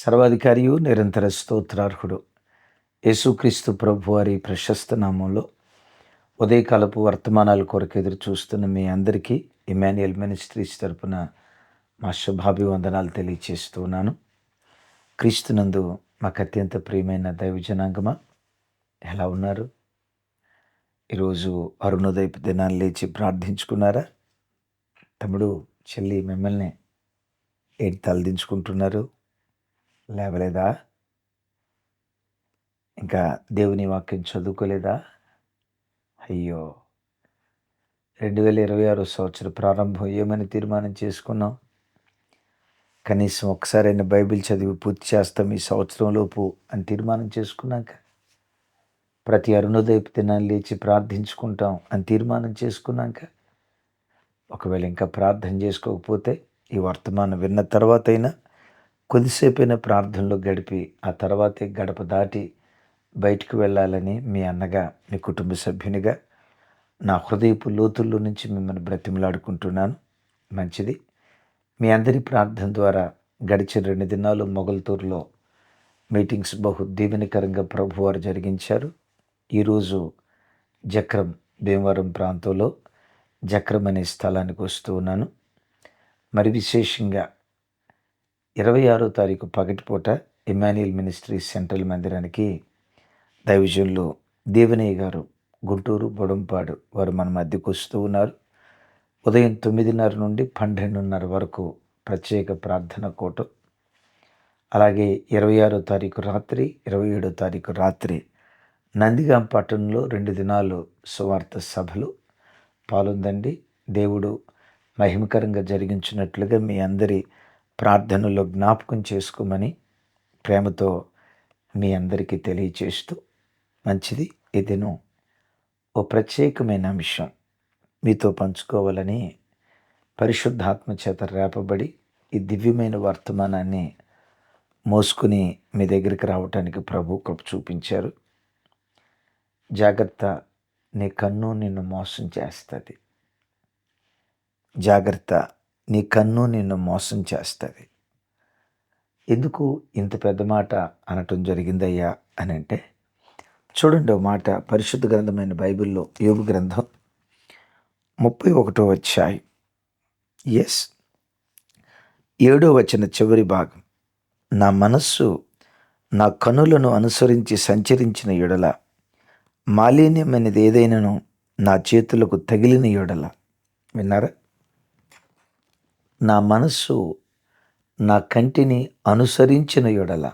సర్వాధికారియు నిరంతర స్తోత్రార్హుడు. యేసుక్రీస్తు ప్రభు వారి ప్రశస్త నామంలో ఉదయకాలపు వర్తమానాల కొరకు ఎదురు చూస్తున్న మీ అందరికీ ఇమాన్యుయల్ మినిస్ట్రీస్ తరపున మా శుభాభివందనాలు తెలియచేస్తూ ఉన్నాను. క్రీస్తునందు మాకు అత్యంత ప్రియమైన దైవజనాంగమా ఎలా ఉన్నారు? ఈరోజు అరుణోదయపు దినాన్ని లేచి ప్రార్థించుకున్నారా? తమ్ముడు చెల్లి మిమ్మల్ని ఏంటి తలదించుకుంటున్నారు? లేవలేదా? ఇంకా దేవుని వాక్యం చదువుకోలేదా? అయ్యో! రెండు వేల ఇరవై ఆరు సంవత్సరం ప్రారంభం ఏమని తీర్మానం చేసుకున్నాం? కనీసం ఒకసారైనా బైబిల్ చదివి పూర్తి చేస్తాం ఈ సంవత్సరంలోపు అని తీర్మానం చేసుకున్నాక? ప్రతి అరుణోదయపు దినాన్ని లేచి ప్రార్థించుకుంటాం అని తీర్మానం చేసుకున్నాక? ఒకవేళ ఇంకా ప్రార్థన చేసుకోకపోతే ఈ వర్తమానం విన్న తర్వాత అయినా కొద్దిసేపైన ప్రార్థనలో గడిపి ఆ తర్వాతే గడప దాటి బయటికి వెళ్ళాలని మీ అన్నగా మీ కుటుంబ సభ్యునిగా నా హృదయపు లోతుల్లో నుంచి మిమ్మల్ని బ్రతిమలాడుకుంటున్నాను. మంచిది. మీ అందరి ప్రార్థన ద్వారా గడిచిన రెండు దినాలు మొగల్తూరులో మీటింగ్స్ బహు దీవెనకరంగా ప్రభువారు జరిగించారు. ఈరోజు జక్రం భీమవరం ప్రాంతంలో జక్రం అనే స్థలానికి వస్తూ ఉన్నాను. మరి విశేషంగా ఇరవై ఆరో తారీఖు పగటిపూట ఇమాన్యుయల్ మినిస్ట్రీ సెంట్రల్ మందిరానికి దైవజనులు దేవనయ్య గారు గుంటూరు బొడంపాడు వారు మన మధ్యకు వస్తూ ఉన్నారు. ఉదయం తొమ్మిదిన్నర నుండి పన్నెండున్నర వరకు ప్రత్యేక ప్రార్థన కోట. అలాగే ఇరవై ఆరో తారీఖు రాత్రి ఇరవై ఏడో తారీఖు రాత్రి నందిగాం పట్టణంలో రెండు దినాలు సువార్త సభలు పాలుందండి. దేవుడు మహిమకరంగా జరిగించినట్లుగా మీ అందరి ప్రార్థనలో జ్ఞాపకం చేసుకోమని ప్రేమతో మీ అందరికీ తెలియచేస్తూ మంచిది. ఇదిను ఓ ప్రత్యేకమైన అంశం మీతో పంచుకోవాలని పరిశుద్ధాత్మ చేత రేపబడి ఈ దివ్యమైన వర్తమానాన్ని మోసుకుని మీ దగ్గరికి రావటానికి ప్రభు కృప చూపించారు. జాగ్రత్త నీ కన్ను నిన్ను మోసం చేస్తుంది. జాగ్రత్త నీ కన్ను నిన్ను మోసం చేస్తుంది. ఎందుకు ఇంత పెద్ద మాట అనటం జరిగిందయ్యా అని అంటే చూడండి ఓ మాట పరిశుద్ధ గ్రంథమైన బైబిల్లో యోగు గ్రంథం ముప్పై ఒకటో వచ్చాయి ఎస్ ఏడో వచ్చిన చివరి భాగం. నా మనస్సు నా కనులను అనుసరించి సంచరించిన ఎడల మాలిన్యమైనది ఏదైనాను నా చేతులకు తగిలిన ఎడల. విన్నారా? నా మనస్సు నా కంటిని అనుసరించిన యొడల.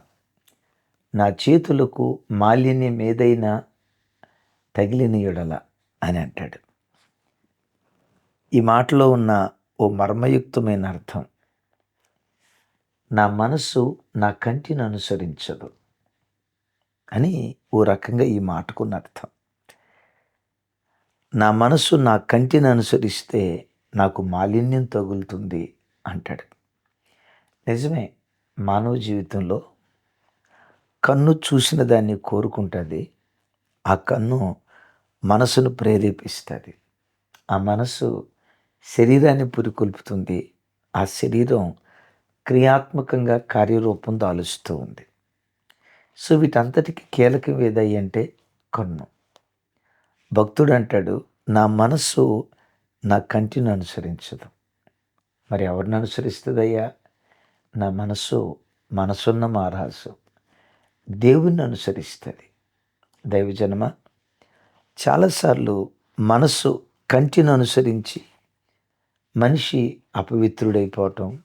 నా చేతులకు మాలిన్యం ఏదైనా తగిలిన యొడల అని అంటాడు. ఈ మాటలో ఉన్న ఓ మర్మయుక్తమైన అర్థం. నా మనస్సు నా కంటిని అనుసరించదు అని ఓ రకంగా ఈ మాటకున్న అర్థం. నా మనస్సు నా కంటిని అనుసరిస్తే నాకు మాలిన్యం తగులుతుంది. అంటాడు. నిజమే మానవ జీవితంలో కన్ను చూసిన దాన్ని కోరుకుంటుంది ఆ కన్ను మనసును ప్రేరేపిస్తుంది. ఆ మనసు శరీరాన్ని పురికొల్పుతుంది ఆ శరీరం క్రియాత్మకంగా కార్యరూపం దాలుస్తూ ఉంది. సో వీటంతటికి కీలకం ఏదయ్యి అంటే కన్ను. భక్తుడు అంటాడు నా మనస్సు నా కంటిని అనుసరించదు. మరి ఎవరిని అనుసరిస్తుందయ్యా? నా మనస్సు మనసున్న మారాసు. దేవుణ్ణి అనుసరిస్తుంది. దైవజనమ చాలాసార్లు మనస్సు కంటిని అనుసరించి మనిషి అపవిత్రుడైపోవటం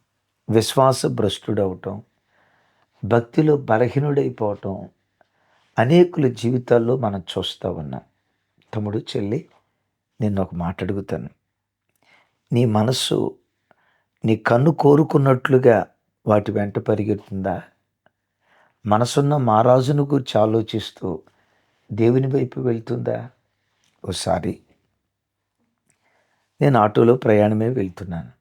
విశ్వాస భ్రష్టుడవటం భక్తిలో బలహీనుడైపోవటం అనేకుల జీవితాల్లో మనం చూస్తూ ఉన్నాం. తమ్ముడు చెల్లి నేను ఒక మాట అడుగుతాను నీ మనస్సు నీ కన్ను కోరుకున్నట్లుగా వాటి వెంట పరిగెడుతుందా? మనసున్న మహారాజును గురించి ఆలోచిస్తూ దేవుని వైపు వెళ్తుందా? ఓసారి నేను ఆటోలో ప్రయాణమే వెళ్తున్నాను.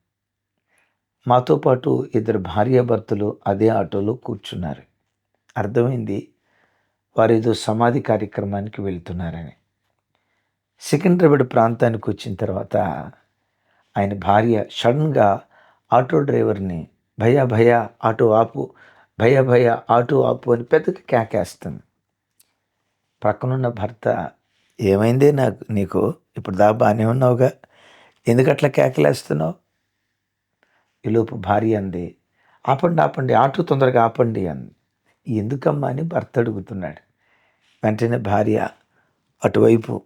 మాతో పాటు ఇద్దరు భార్యాభర్తలు అదే ఆటోలో కూర్చున్నారు. అర్థమైంది? వారు ఏదో సమాధి కార్యక్రమానికి వెళ్తున్నారని. సికింద్రాబాద్ ప్రాంతానికి వచ్చిన తర్వాత ఆయన భార్య సడన్గా ఆటో డ్రైవర్ని భయా భయా ఆటో ఆపు భయ భయ ఆటో ఆపు అని పెద్దగా కేకేస్తుంది. పక్కనున్న భర్త ఏమైందే నాకు నీకు ఇప్పుడు దా బాగానే ఉన్నావుగా? ఎందుకు అట్లా కేకలేస్తున్నావు? ఈలోపు భార్య అంది ఆపండి ఆపండి ఆటో తొందరగా ఆపండి అంది. ఎందుకమ్మా? అని భర్త అడుగుతున్నాడు. వెంటనే భార్య అటువైపు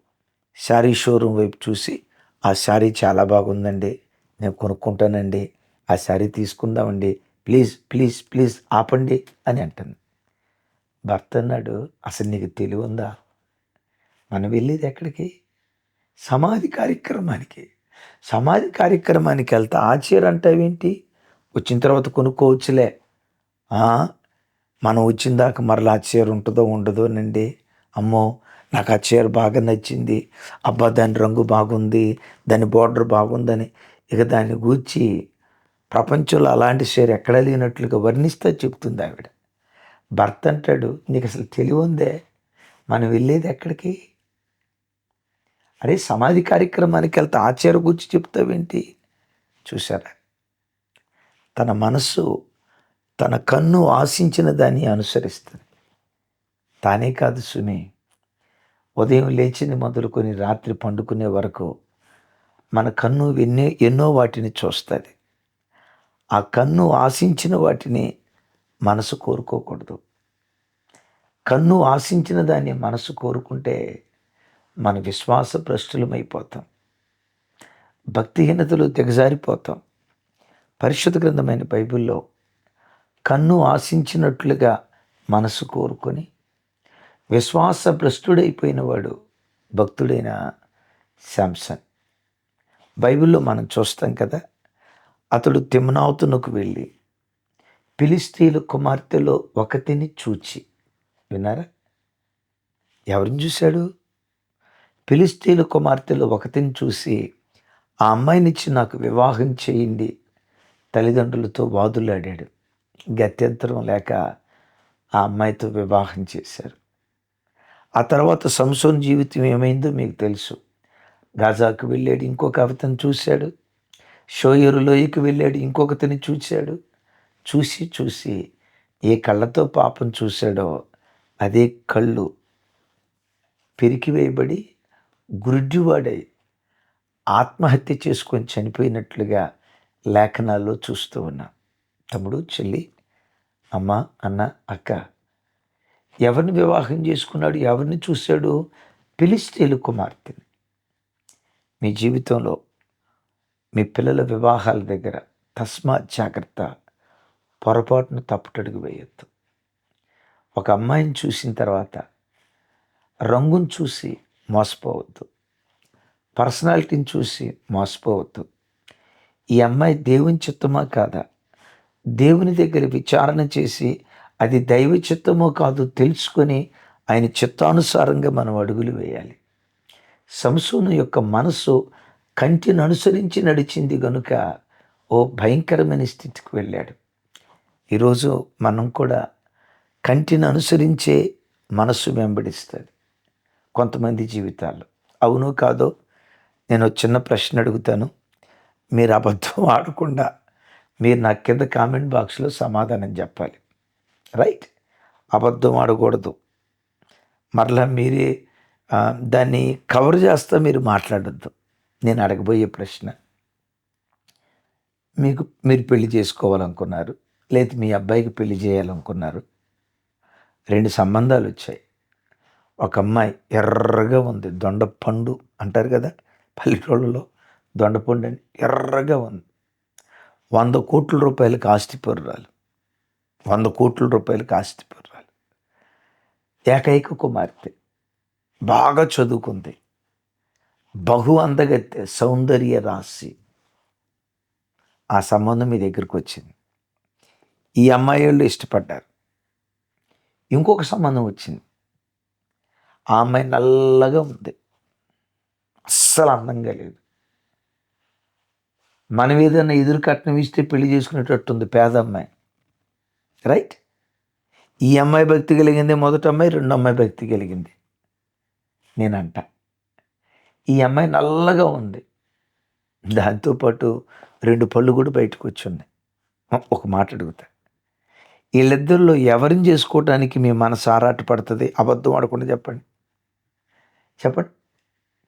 శారీ షోరూమ్ వైపు చూసి ఆ శారీ చాలా బాగుందండి నేను కొనుక్కుంటానండి ఆ శారీ తీసుకుందామండి. ప్లీజ్ ప్లీజ్ ప్లీజ్ ఆపండి అని అంటుంది. భర్త అన్నాడు అసలు నీకు తెలివి ఉందా? మనం వెళ్ళేది ఎక్కడికి? సమాధి కార్యక్రమానికి. సమాధి కార్యక్రమానికి వెళ్తా ఆ చీర అంటావేంటి? వచ్చిన తర్వాత కొనుక్కోవచ్చులే. మనం వచ్చిన దాకా మరలా ఆ చీర ఉంటుందో ఉండదోనండి అమ్మో నాకు ఆ చీర బాగా నచ్చింది. అబ్బా దాని రంగు బాగుంది దాని బార్డర్ బాగుందని. ఇక దాన్ని గూర్చి ప్రపంచంలో అలాంటి షేర్ ఎక్కడ లేనట్లుగా వర్ణిస్తే చెప్తుంది ఆవిడ. భర్త అంటాడు నీకు అసలు తెలివి ఉందే? మనం వెళ్ళేది ఎక్కడికి? అరే సమాధి కార్యక్రమానికి వెళ్తే ఆచార్య గురించి చెప్తావేంటి? చూసారా తన మనస్సు తన కన్ను ఆశించిన దాన్ని అనుసరిస్తుంది. తానే కాదు సుమి ఉదయం లేచింది మొదలుకొని రాత్రి పండుకునే వరకు మన కన్ను ఎన్నో ఎన్నో వాటిని చూస్తుంది. ఆ కన్ను ఆశించిన వాటిని మనసు కోరుకోకూడదు. కన్ను ఆశించిన దాన్ని మనసు కోరుకుంటే మన విశ్వాస భ్రష్టులమైపోతాం. భక్తిహీనతలు తెగజారిపోతాం. పరిశుద్ధ గ్రంథమైన బైబిల్లో కన్ను ఆశించినట్లుగా మనసు కోరుకొని విశ్వాస భ్రష్టుడైపోయిన వాడు భక్తుడైన శాంసన్. బైబిల్లో మనం చూస్తాం కదా అతడు తిమ్నావుతునకు వెళ్ళి పిలిస్తీల కుమార్తెలో ఒకతిని చూచి విన్నారా? ఎవరిని చూశాడు? పిలిస్తీల కుమార్తెలో ఒకతిని చూసి ఆ అమ్మాయినిచ్చి నాకు వివాహం చేయండి తల్లిదండ్రులతో వాదులాడాడు. గత్యంతరం లేక ఆ అమ్మాయితో వివాహం చేశారు. ఆ తర్వాత సంసోన్ జీవితం ఏమైందో మీకు తెలుసు. గాజాకు వెళ్ళాడు ఇంకొక అవతను చూశాడు. షోయరు లోయకి వెళ్ళాడు ఇంకొకతని చూశాడు. చూసి చూసి ఏ కళ్ళతో పాపం చూశాడో అదే కళ్ళు పెరికివేయబడి గురుడ్డివాడై ఆత్మహత్య చేసుకొని చనిపోయినట్లుగా లేఖనాల్లో చూస్తూ ఉన్నా. తమ్ముడు చెల్లి అమ్మ అన్న అక్క ఎవరిని వివాహం చేసుకున్నాడు ఎవరిని చూశాడు? పిలిస్తేలు కుమార్తెని. మీ జీవితంలో మీ పిల్లల వివాహాల దగ్గర తస్మా జాగ్రత్త పొరపాటును తప్పుటడుగు వేయొద్దు. ఒక అమ్మాయిని చూసిన తర్వాత రంగును చూసి మోసపోవద్దు. పర్సనాలిటీని చూసి మోసపోవద్దు. ఈ అమ్మాయి దేవుని చిత్తమా కాదా? దేవుని దగ్గర విచారణ చేసి అది దైవ చిత్తమో కాదు తెలుసుకొని ఆయన చిత్తానుసారంగా మనం అడుగులు వేయాలి. సంసూను యొక్క మనసు కంటిని అనుసరించి నడిచింది గనుక ఓ భయంకరమైన స్థితికి వెళ్ళాడు. ఈరోజు మనం కూడా కంటిని అనుసరించే మనస్సు వెంబడిస్తుంది కొంతమంది జీవితాల్లో. అవును కాదో నేను చిన్న ప్రశ్న అడుగుతాను. మీరు అబద్ధం ఆడకుండా మీరు నా కింద కామెంట్ బాక్స్లో సమాధానం చెప్పాలి. రైట్? అబద్ధం ఆడకూడదు. మరలా మీరే దాన్ని కవర్ చేస్తా మీరు మాట్లాడద్దు. నేను అడగబోయే ప్రశ్న. మీకు మీరు పెళ్ళి చేసుకోవాలనుకున్నారు లేదా మీ అబ్బాయికి పెళ్ళి చేయాలనుకున్నారు రెండు సంబంధాలు వచ్చాయి. ఒక అమ్మాయి ఎర్రగా ఉంది దొండపండు అంటారు కదా పల్లెటూళ్ళలో దొండపండు అని ఎర్రగా ఉంది. వంద కోట్ల రూపాయలకి ఆస్తిపరురాలు వంద కోట్ల రూపాయలకి ఆస్తిపరురాలు ఏకైక కుమార్తె. బాగా చదువుకుంది. బహు అందగత్తె సౌందర్య రాశి. ఆ సంబంధం మీ దగ్గరికి వచ్చింది. ఈ అమ్మాయి వాళ్ళు ఇష్టపడ్డారు. ఇంకొక సంబంధం వచ్చింది. ఆ అమ్మాయి నల్లగా ఉంది. అస్సలు అందంగా లేదు. మనం ఏదైనా ఎదురు కట్నం ఇస్తే పెళ్ళి చేసుకునేటట్టుంది పేద అమ్మాయి. రైట్? ఈ అమ్మాయి భక్తి కలిగింది మొదటి అమ్మాయి రెండు అమ్మాయి భక్తి కలిగింది. నేనంట. ఈ అమ్మాయి నల్లగా ఉంది. దాంతోపాటు రెండు పళ్ళు కూడా బయటకు వచ్చింది ఒక మాట అడుగుతా. వీళ్ళిద్దరిలో ఎవరిని చేసుకోవటానికి మీ మనసు ఆరాటపడుతుంది అబద్ధం ఆడకుండా చెప్పండి. చెప్పండి.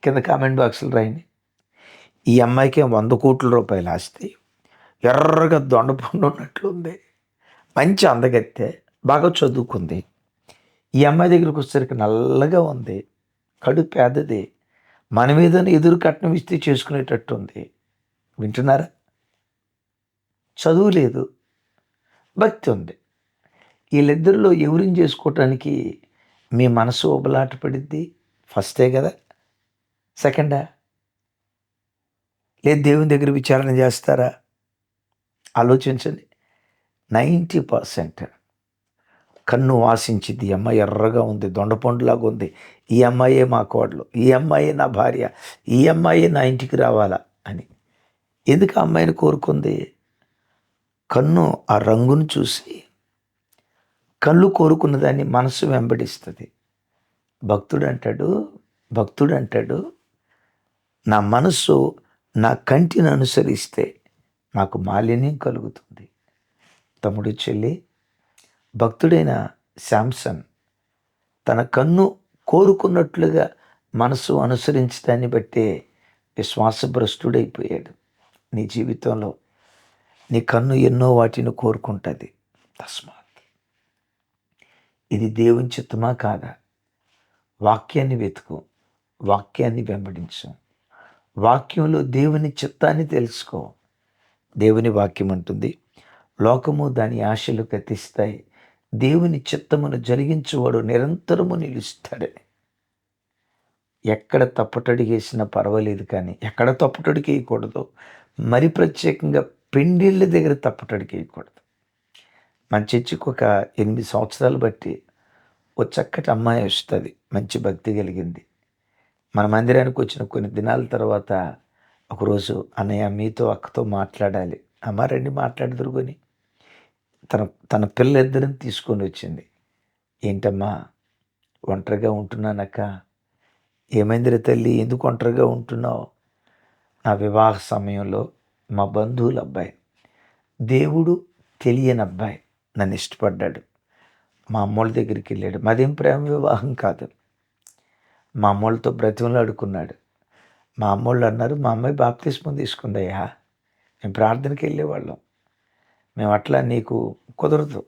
కింద కామెంట్ బాక్స్లో రాయండి. ఈ అమ్మాయికి వంద కోట్ల రూపాయలు ఆస్తి. ఎర్రగా దొండపండు ఉన్నట్లుంది మంచి అందగత్తే. బాగా చదువుకుంది. ఈ అమ్మాయి దగ్గరికి వచ్చేసరికి నల్లగా ఉంది. కడు పేదది. మన మీద ఎదురు కట్నం ఇస్తే చేసుకునేటట్టు ఉంది వింటున్నారా? చదువు లేదు. భక్తి ఉంది. వీళ్ళిద్దరిలో ఎవరిని చేసుకోవటానికి మీ మనసు ఉబలాట పడిద్ది ఫస్టే కదా. సెకండా? లేదు దేవుని దగ్గర విచారణ చేస్తారా? ఆలోచించండి. నైంటీ పర్సెంట్ కన్ను వాసించింది ఈ అమ్మాయి ఎర్రగా ఉంది దొండపండులాగా ఉంది. ఈ అమ్మాయే మా కోడలు ఈ అమ్మాయే నా భార్య ఈ అమ్మాయే నా ఇంటికి రావాలా అని. ఎందుకు ఆ అమ్మాయిని కోరుకుంది? కన్ను ఆ రంగును చూసి కళ్ళు కోరుకున్న దాన్ని మనసు వెంబడిస్తుంది. భక్తుడు అంటాడు భక్తుడు అంటాడు నా మనస్సు నా కంటిని అనుసరిస్తే నాకు మాలిన్యం కలుగుతుంది. తమ్ముడు చెల్లి భక్తుడైన శాంసన్ తన కన్ను కోరుకున్నట్లుగా మనసు అనుసరించడాన్ని బట్టే విశ్వాసభ్రష్టుడైపోయాడు. నీ జీవితంలో నీ కన్ను ఎన్నో వాటిని కోరుకుంటుంది. తస్మాత్. ఇది దేవుని చిత్తమా కాదా? వాక్యాన్ని వెతుకు వాక్యాన్ని వెంబడించు. వాక్యంలో దేవుని చిత్తాన్ని తెలుసుకో. దేవుని వాక్యం అంటుంది లోకము దాని ఆశలు గతిస్తాయి. దేవుని చిత్తమును జరిగించువాడు నిరంతరము నిలుస్తాడని ఎక్కడ తప్పటడిగేసినా పర్వాలేదు కానీ ఎక్కడ తప్పటడిగేయకూడదు మరి ప్రత్యేకంగా పెండిళ్ళ దగ్గర తప్పటడిగేయకూడదు మన చర్చికి ఒక ఎనిమిది సంవత్సరాలు బట్టి ఓ చక్కటి అమ్మాయి వస్తుంది మంచి భక్తి కలిగింది. మన మందిరానికి వచ్చిన కొన్ని దినాల తర్వాత ఒకరోజు అన్నయ్య మీతో అక్కతో మాట్లాడాలి. అమ్మ రండి మాట్లాడుదురు కొని తన తన పిల్లలిద్దరిని తీసుకొని వచ్చింది. ఏంటమ్మా ఒంటరిగా ఉంటున్నానక్క. ఏమైందిరా తల్లి? ఎందుకు ఒంటరిగా ఉంటున్నావు? నా వివాహ సమయంలో మా బంధువుల అబ్బాయి. దేవుడు తెలియని అబ్బాయి నన్ను ఇష్టపడ్డాడు. మా అమ్మోళ్ళ దగ్గరికి వెళ్ళాడు. మాదేం ప్రేమ వివాహం కాదు. మా అమ్మోళ్ళతో బ్రతిమలు అడుకున్నాడు మా అమ్మోళ్ళు అన్నారు మా అమ్మాయి బాప్తిస్మం తీసుకుందయ్యా. మేము ప్రార్థనకి వెళ్ళేవాళ్ళం. మేము అట్లా నీకు కుదరదు.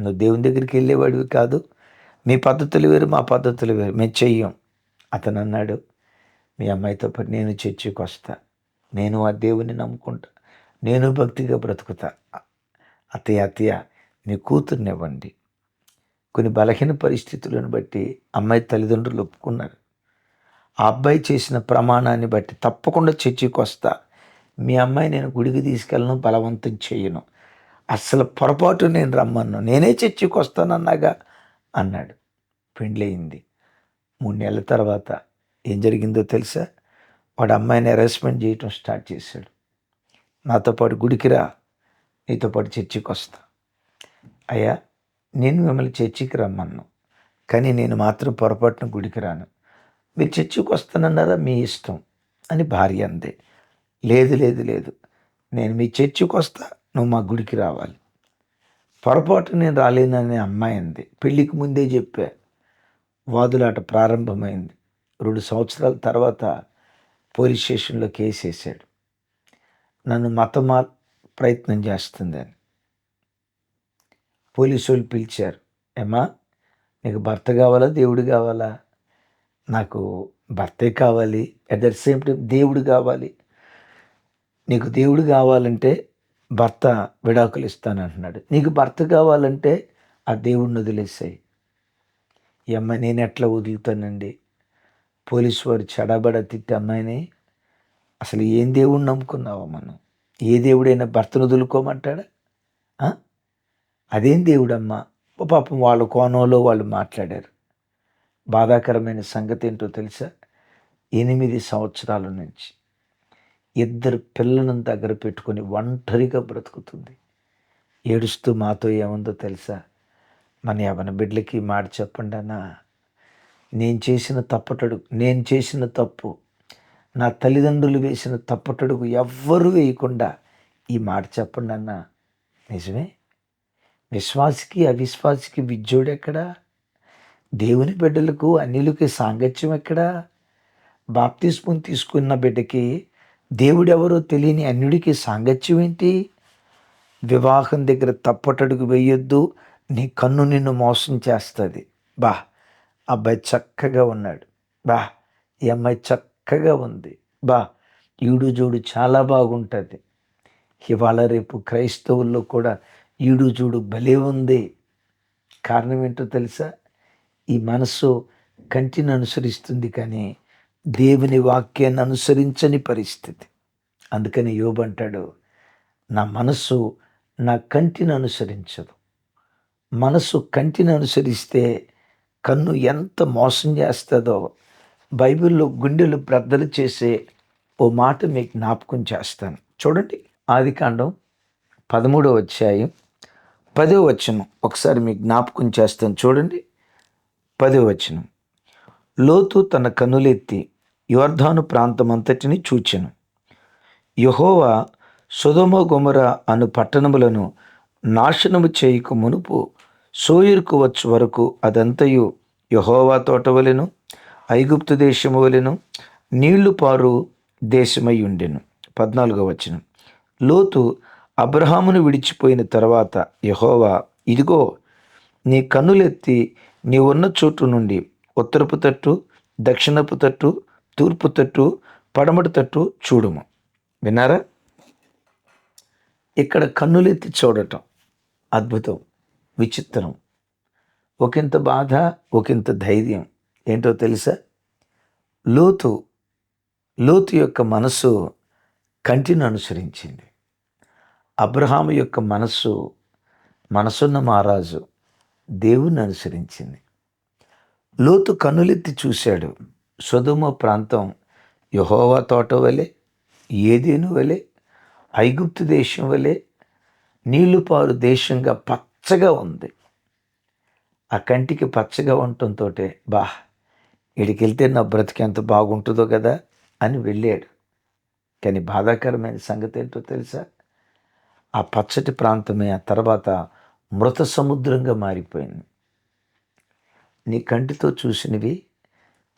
నువ్వు దేవుని దగ్గరికి వెళ్ళేవాడివి కాదు. మీ పద్ధతులు వేరు మా పద్ధతులు వేరు. మేము చెయ్యం. అతను అన్నాడు మీ అమ్మాయితో పాటు నేను చర్చికి వస్తా. నేను ఆ దేవుని నమ్ముకుంటా. నేను భక్తిగా బ్రతుకుతా. అత్తయ్య అత్తయ్య మీ కూతుర్నివ్వండి. కొన్ని బలహీన పరిస్థితులను బట్టి అమ్మాయి తల్లిదండ్రులు ఒప్పుకున్నారు. ఆ అబ్బాయి చేసిన ప్రమాణాన్ని బట్టి తప్పకుండా చర్చికి వస్తా. మీ అమ్మాయి నేను గుడికి తీసుకెళ్ళను బలవంతం చేయను. అసలు పొరపాటు నేను రమ్మను నేనే చర్చికి వస్తానన్నాగా అన్నాడు. పెండ్లయింది. మూడు నెలల తర్వాత ఏం జరిగిందో తెలుసా? వాడు అమ్మాయిని అరెస్ట్మెంట్ చేయటం స్టార్ట్ చేశాడు. నాతో పాటు గుడికిరా నీతో పాటు చర్చికి వస్తా. అయ్యా నేను మిమ్మల్ని చర్చికి రమ్మన్నాను కానీ నేను మాత్రం పొరపాటున గుడికి రాను. మీరు చర్చికి వస్తానన్నారా? మీ ఇష్టం అని భార్య అందే. లేదు లేదు లేదు. నేను మీ చర్చికి వస్తా. నువ్వు మా గుడికి రావాలి. పొరపాటు నేను రాలేననే అమ్మాయి అంది. పెళ్ళికి ముందే చెప్పా. వాదులాట ప్రారంభమైంది. రెండు సంవత్సరాల తర్వాత పోలీస్ స్టేషన్లో కేసు వేసాడు నన్ను మతమా ప్రయత్నం చేస్తుందని పోలీసు వాళ్ళు పిలిచారు. ఏమా నీకు భర్త కావాలా దేవుడు కావాలా? నాకు భర్తే కావాలి. అట్ ద సేమ్ టైం దేవుడు కావాలి. నీకు దేవుడు కావాలంటే భర్త విడాకులు ఇస్తానంటున్నాడు. నీకు భర్త కావాలంటే ఆ దేవుణ్ణి వదిలేసాయి. ఈ అమ్మాయి నేను ఎట్లా వదులుతానండి? పోలీసు వారు చెడబడ తిట్టి అమ్మాయిని అసలు ఏం దేవుణ్ణి నమ్ముకున్నావా మనం? ఏ దేవుడైనా భర్తను వదులుకోమంటాడా? అదేం దేవుడమ్మా? పాపం వాళ్ళ కోణంలో వాళ్ళు మాట్లాడారు. బాధాకరమైన సంగతి ఏంటో తెలుసా? ఎనిమిది సంవత్సరాల నుంచి. ఇద్దరు పిల్లలను దగ్గర పెట్టుకొని ఒంటరిగా బ్రతుకుతుంది. ఏడుస్తూ మాతో ఏముందో తెలుసా? మన యవన బిడ్డలకి మాట చెప్పండి అన్న. నేను చేసిన తప్పటడుగు నేను చేసిన తప్పు నా తల్లిదండ్రులు వేసిన తప్పటడుగు ఎవ్వరూ వేయకుండా ఈ మాట చెప్పండి అన్న. నిజమే? విశ్వాసికి అవిశ్వాసికి విద్యుడు ఎక్కడా? దేవుని బిడ్డలకు అన్నిలకి సాంగత్యం ఎక్కడా? బాప్తిస్మం తీసుకున్న బిడ్డకి దేవుడెవరో తెలియని అన్యుడికి సాంగత్యం ఏంటి? వివాహం దగ్గర తప్పటడుగు వేయొద్దు. నీ కన్ను నిన్ను మోసం చేస్తుంది. బా అబ్బాయి చక్కగా ఉన్నాడు. బా ఈ అమ్మాయి చక్కగా ఉంది. బా ఈడు జోడు చాలా బాగుంటుంది. ఇవాళ రేపు క్రైస్తవుల్లో కూడా ఈడు జోడు భలే ఉంది. కారణం ఏంటో తెలుసా? ఈ మనసు కంటిని అనుసరిస్తుంది కానీ దేవుని వాక్యాన్ని అనుసరించని పరిస్థితి. అందుకని యోబు అంటాడు నా మనసు నా కంటిని అనుసరించదు. మనసు కంటిని అనుసరిస్తే కన్ను ఎంత మోసం చేస్తుందో బైబిల్లో గుండెలు బ్రద్దలు చేసే ఓ మాట మీకు జ్ఞాపకం చేస్తాను. చూడండి ఆది కాండం పదమూడో అధ్యాయం పదో వచనం. ఒకసారి మీకు జ్ఞాపకం చేస్తాను. చూడండి పదో వచనం. లోతు తన కన్నులెత్తి యోర్ధాను ప్రాంతమంతటిని చూచెను. యహోవా సుధమ గుమర అను పట్టణములను నాశనము చేయక మునుపు సోయిర్కు వచ్చు వరకు అదంతయు యహోవా తోట వలెను ఐగుప్తు దేశము వలెను నీళ్ళు పారు దేశమై ఉండెను. పద్నాలుగో వచనం. లోతు అబ్రహామును విడిచిపోయిన తర్వాత యహోవా ఇదిగో నీ కన్నులెత్తి నీ ఉన్న చోటు నుండి ఉత్తరపు తట్టు దక్షిణపు తట్టు తూర్పు తట్టు పడమటి తట్టు చూడుము. విన్నారా? ఇక్కడ కన్నులెత్తి చూడటం అద్భుతం విచిత్రం. ఒకంత బాధ ఒకంత ధైర్యం. ఏంటో తెలుసా? లోతు లోతు యొక్క మనసు కంటిని అనుసరించింది. అబ్రహాము యొక్క మనస్సు మనసున్న మహారాజు దేవుణ్ణి అనుసరించింది. లోతు కన్నులెత్తి చూశాడు. సుధుమ ప్రాంతం యహోవా తోట వలె ఏదేను వలె ఐగుప్తు దేశం వలె నీళ్ళు పారు దేశంగా పచ్చగా ఉంది. ఆ కంటికి పచ్చగా ఉండటంతో బా ఇడికి వెళ్తే నా బ్రతికి ఎంత బాగుంటుందో కదా అని వెళ్ళాడు. కానీ బాధాకరమైన సంగతి ఏంటో తెలుసా? ఆ పచ్చటి ప్రాంతమే ఆ తర్వాత మృత సముద్రంగా మారిపోయింది. నీ కంటితో చూసినవి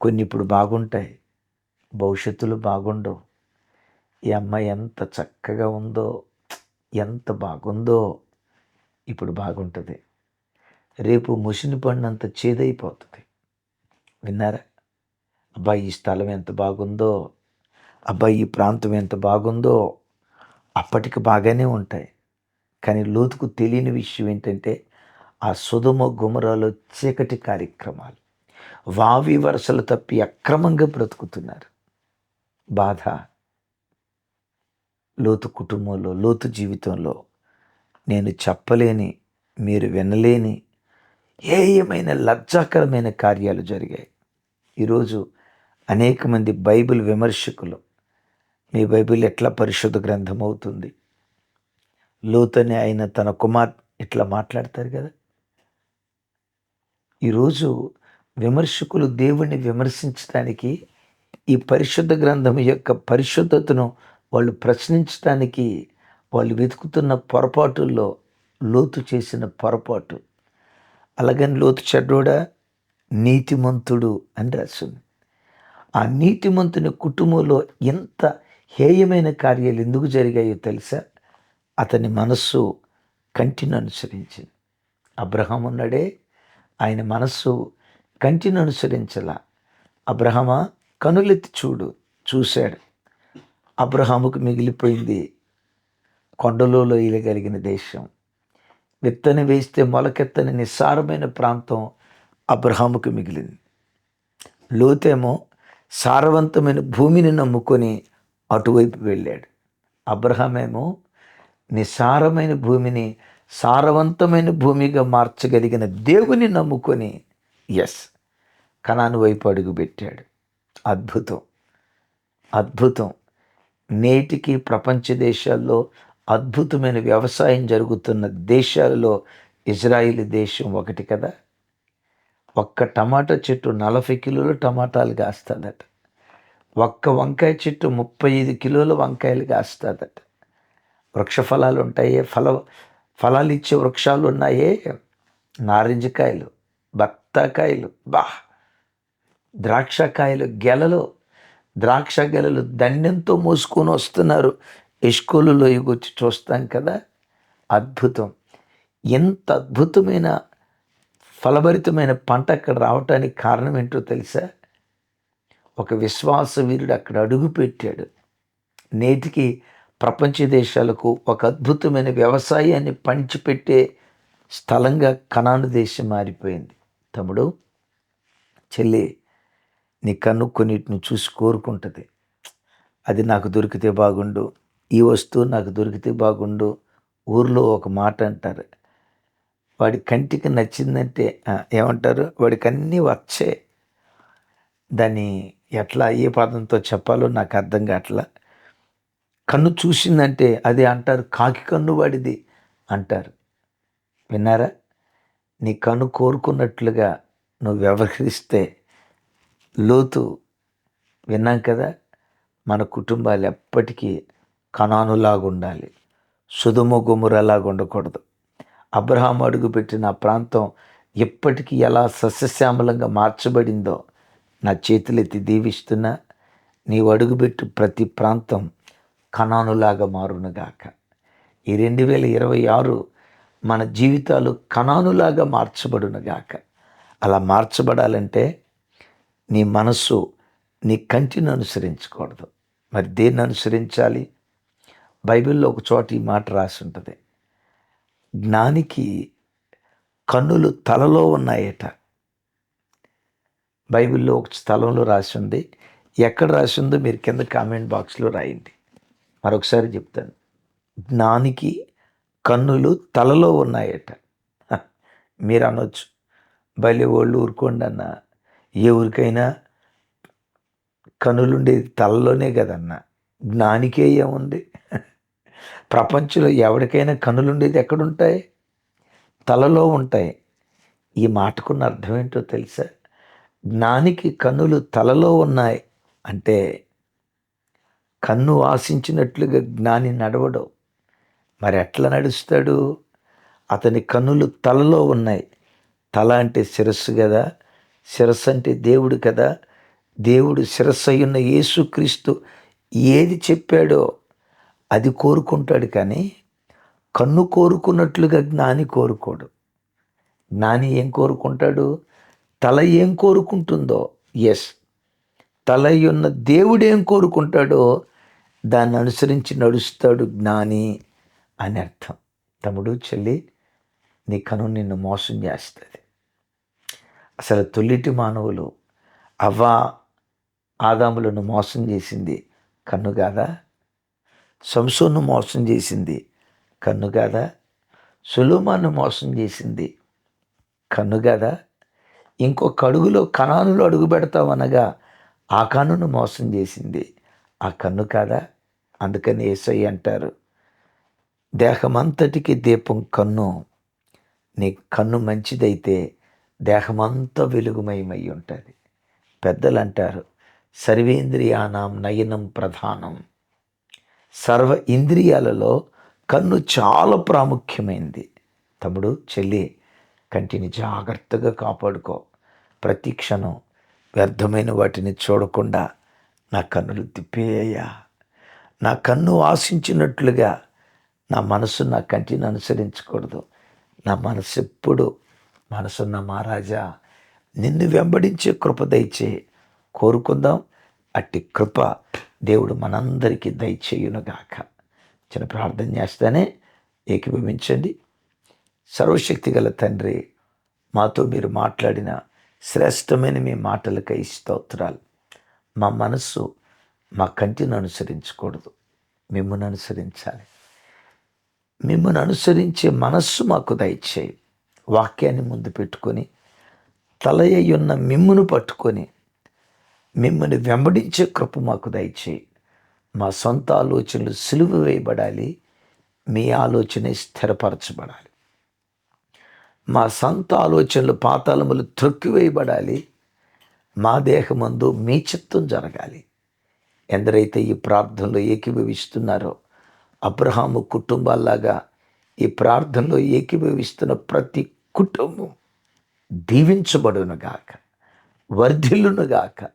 కొన్ని ఇప్పుడు బాగుంటాయి. భవిష్యత్తులో బాగుండవు. ఈ అమ్మాయి ఎంత చక్కగా ఉందో ఎంత బాగుందో ఇప్పుడు బాగుంటుంది. రేపు ముసిని పడినంత చేదైపోతుంది. విన్నారా? అబ్బాయి ఈ స్థలం ఎంత బాగుందో అబ్బాయి ఈ ప్రాంతం ఎంత బాగుందో అప్పటికి బాగానే ఉంటాయి. కానీ లోతుకు తెలియని విషయం ఏంటంటే ఆ సుధుమ గుమరాలో చీకటి కార్యక్రమాలు. వావి వరుసలు తప్పి అక్రమంగా బ్రతుకుతున్నారు. బాధ. లోతు కుటుంబంలో లోతు జీవితంలో నేను చెప్పలేని మీరు వినలేని ఏయమైన లజ్జాకరమైన కార్యాలు జరిగాయి. ఈరోజు అనేక మంది బైబిల్ విమర్శకులు మీ బైబిల్ ఎట్లా పరిశుద్ధ గ్రంథం అవుతుంది లోతుని ఆయన తన కుమార్ ఇట్లా మాట్లాడతారు కదా? ఈరోజు విమర్శకులు దేవుణ్ణి విమర్శించడానికి ఈ పరిశుద్ధ గ్రంథం యొక్క పరిశుద్ధతను వాళ్ళు ప్రశ్నించడానికి వాళ్ళు వెతుకుతున్న పొరపాటుల్లో లోతు చేసిన పొరపాటు. అలాగని లోతు చెడ్డోడా? నీతిమంతుడు అని రాసింది. ఆ నీతిమంతుని కుటుంబంలో ఎంత హేయమైన కార్యాలు ఎందుకు జరిగాయో తెలుసా? అతని మనస్సు కంటిని అనుసరించింది. అబ్రహం ఉన్నాడే ఆయన మనస్సు కంటిని అనుసరించలా అబ్రహమా కనులెత్తి చూడు చూశాడు. అబ్రహాముకు మిగిలిపోయింది కొండలో కలిగిన దేశం. విత్తని వేస్తే మొలకెత్తని నిస్సారమైన ప్రాంతం అబ్రహాముకు మిగిలింది. లోతేమో సారవంతమైన భూమిని నమ్ముకొని అటువైపు వెళ్ళాడు. అబ్రహామేమో నిస్సారమైన భూమిని సారవంతమైన భూమిగా మార్చగలిగిన దేవుని నమ్ముకొని ఎస్ కణాను వైపు అడుగుపెట్టాడు అద్భుతం. అద్భుతం. నేటికి ప్రపంచ దేశాల్లో అద్భుతమైన వ్యవసాయం జరుగుతున్న దేశాలలో ఇజ్రాయిల్ దేశం ఒకటి కదా. ఒక్క టమాటా చెట్టు నలభై కిలోల టమాటాలు కాస్తుందట. ఒక్క వంకాయ చెట్టు ముప్పై ఐదు కిలోల వంకాయలు కాస్తుందట. వృక్ష ఫలాలు ఉంటాయి ఫల ఫలాలు ఇచ్చే వృక్షాలు ఉన్నాయే. నారింజకాయలు బత్తాకాయలు బా! ద్రాక్షకాయలు గెలలు ద్రాక్ష గెలలు దండెంతో మోసుకొని వస్తున్నారు. ఇష్కోలులో వచ్చి చూస్తాం కదా! అద్భుతం! ఎంత అద్భుతమైన ఫలభరితమైన పంట అక్కడ రావటానికి కారణం ఏంటో తెలుసా? ఒక విశ్వాస వీరుడు అక్కడ అడుగు పెట్టాడు నేటికి ప్రపంచ దేశాలకు ఒక అద్భుతమైన వ్యవసాయాన్ని పంచిపెట్టే స్థలంగా కనాను దేశం మారిపోయింది. తమ్ముడు చెల్లి నీ కన్ను కొన్నిటిని చూసి కోరుకుంటుంది. అది నాకు దొరికితే బాగుండు ఈ వస్తువు నాకు దొరికితే బాగుండు ఊర్లో ఒక మాట అంటారు. వాడి కంటికి నచ్చిందంటే ఏమంటారు? వాడికి అన్నీ వచ్చే. దాన్ని ఎట్లా ఏ పదంతో చెప్పాలో నాకు అర్థం కావట్లా. కన్ను చూసిందంటే అది అంటారు కాకి కన్ను వాడిది అంటారు. విన్నారా? నీ కన్ను కోరుకున్నట్లుగా నువ్వు వ్యవహరిస్తే లోతు విన్నాం కదా? మన కుటుంబాలు ఎప్పటికీ కణానులాగా ఉండాలి. సుధుమ గుమురలాగా ఉండకూడదు. అబ్రహాం అడుగుపెట్టిన ప్రాంతం ఎప్పటికీ ఎలా సస్యశ్యామలంగా మార్చబడిందో నా చేతులెత్తి దీవిస్తున్నా. నీవు అడుగుపెట్టు ప్రతి ప్రాంతం కణానులాగా మారునుగాక. ఈ రెండు వేల ఇరవై ఆరు మన జీవితాలు కణానులాగా మార్చబడునుగాక. అలా మార్చబడాలంటే నీ మనస్సు నీ కంటిని అనుసరించకూడదు. మరి దేన్ని అనుసరించాలి? బైబిల్లో ఒక చోట ఈ మాట రాసి ఉంటుంది జ్ఞానికి కన్నులు తలలో ఉన్నాయట. బైబిల్లో ఒక స్థలంలో రాసి ఉంది ఎక్కడ రాసి ఉందో మీరు కింద కామెంట్ బాక్స్లో రాయండి. మరొకసారి చెప్తాను. జ్ఞానికి కన్నులు తలలో ఉన్నాయట. మీరు అనొచ్చు బలి వాళ్ళు ఊరుకోండి అన్న. ఏ ఊరికైనా కనులుండేది తలలోనే కదన్న. జ్ఞానికే ఏముంది? ప్రపంచంలో ఎవరికైనా కనులుండేది ఎక్కడుంటాయి? తలలో ఉంటాయి. ఈ మాటకున్న అర్థం ఏంటో తెలుసా? జ్ఞానికి కనులు తలలో ఉన్నాయి అంటే కన్ను ఆశించినట్లుగా జ్ఞాని నడవడు. మరి ఎట్లా నడుస్తాడు? అతని కన్నులు తలలో ఉన్నాయి. తల అంటే శిరస్సు కదా? శిరస్సు అంటే దేవుడు కదా? దేవుడు శిరస్సు అయ్యున్న యేసుక్రీస్తు ఏది చెప్పాడో అది కోరుకుంటాడు కానీ కన్ను కోరుకున్నట్లుగా జ్ఞాని కోరుకోడు. జ్ఞాని ఏం కోరుకుంటాడు? తల ఏం కోరుకుంటుందో? ఎస్ తల ఉన్న దేవుడు ఏం కోరుకుంటాడో దాన్ని అనుసరించి నడుస్తాడు జ్ఞాని అని అర్థం. తమ్ముడు చెల్లి నీ కను నిన్ను మోసం చేస్తుంది. అసలు తొలిటి మానవులు అవ్వ ఆదాములను మోసం చేసింది కన్ను కాదా? సంసోను మోసం చేసింది కన్ను కాదా? సులోమాను మోసం చేసింది కన్ను కాదా? ఇంకొక అడుగులో కణానులో అడుగు పెడతామనగా ఆ కన్నును మోసం చేసింది ఆ కన్ను కాదా? అందుకని ఏసై అంటారు దేహమంతటికి దీపం కన్ను నీ కన్ను మంచిదైతే దేహమంతా వెలుగుమయమై ఉంటుంది. పెద్దలు అంటారు సర్వేంద్రియానం నయనం ప్రధానం. సర్వ ఇంద్రియాలలో కన్ను చాలా ప్రాముఖ్యమైంది. తమ్ముడు చెల్లి కంటిని జాగ్రత్తగా కాపాడుకో. ప్రతి క్షణం వ్యర్థమైన వాటిని చూడకుండా నా కన్నులు తిప్పేయ్యా. నా కన్ను ఆశించినట్లుగా నా మనసు నా కంటిని అనుసరించకూడదు. నా మనసు ఎప్పుడు మనసున్న మహారాజా నిన్ను వెంబడించే కృప దయచే కోరుకుందాం. అట్టి కృప దేవుడు మనందరికీ దయచేయునుగాక. చిన్న ప్రార్థన చేస్తానే ఏకీభవించండి. సర్వశక్తి గల తండ్రి మాతో మీరు మాట్లాడిన శ్రేష్టమైన మీ మాటలకై స్తోత్రాలు. మా మనస్సు మా కంటిని అనుసరించకూడదు. మిమ్మల్ని అనుసరించాలి. మిమ్మల్ని అనుసరించే మనస్సు మాకు దయచేయి. వాక్యాన్ని ముందు పెట్టుకొని తల ఉన్న మిమ్మును పట్టుకొని మిమ్మల్ని వెంబడించే కృప మాకు దయచేయి. మా సొంత ఆలోచనలు సులువు వేయబడాలి. మీ ఆలోచన స్థిరపరచబడాలి. మా సొంత ఆలోచనలు పాతాళములు త్రొక్కివేయబడాలి మా దేహమందు మీ చిత్తం జరగాలి. ఎందరైతే ఈ ప్రార్థనలో ఏకీభవిస్తున్నారో అబ్రహాము కుటుంబాల్లాగా ఈ ప్రార్థనలో ఏకీభవిస్తున్న ప్రతి కుటుంబం దీవించబడునుగాక వర్ధిల్లునుగాక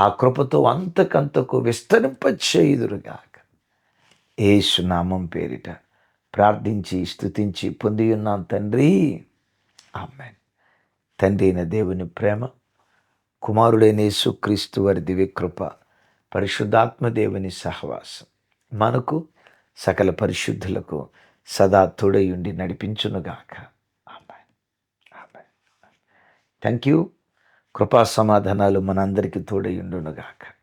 ఆ కృపతో అంతకంతకు విస్తరింపచేయుదురుగాక. ఏసునామం పేరిట ప్రార్థించి స్తుతించి పొంది ఉన్నాం తండ్రి. ఆమెన్. తండ్రి అయిన దేవుని ప్రేమ కుమారుడైన యేసుక్రీస్తు వారి దివ్యకృప పరిశుద్ధాత్మదేవుని సహవాసం మనకు సకల పరిశుద్ధులకు సదా తోడయుండి నడిపించునుగాక. థ్యాంక్ యూ కృపా సమాధానాలు మనందరికీ తోడయుండునుగాక.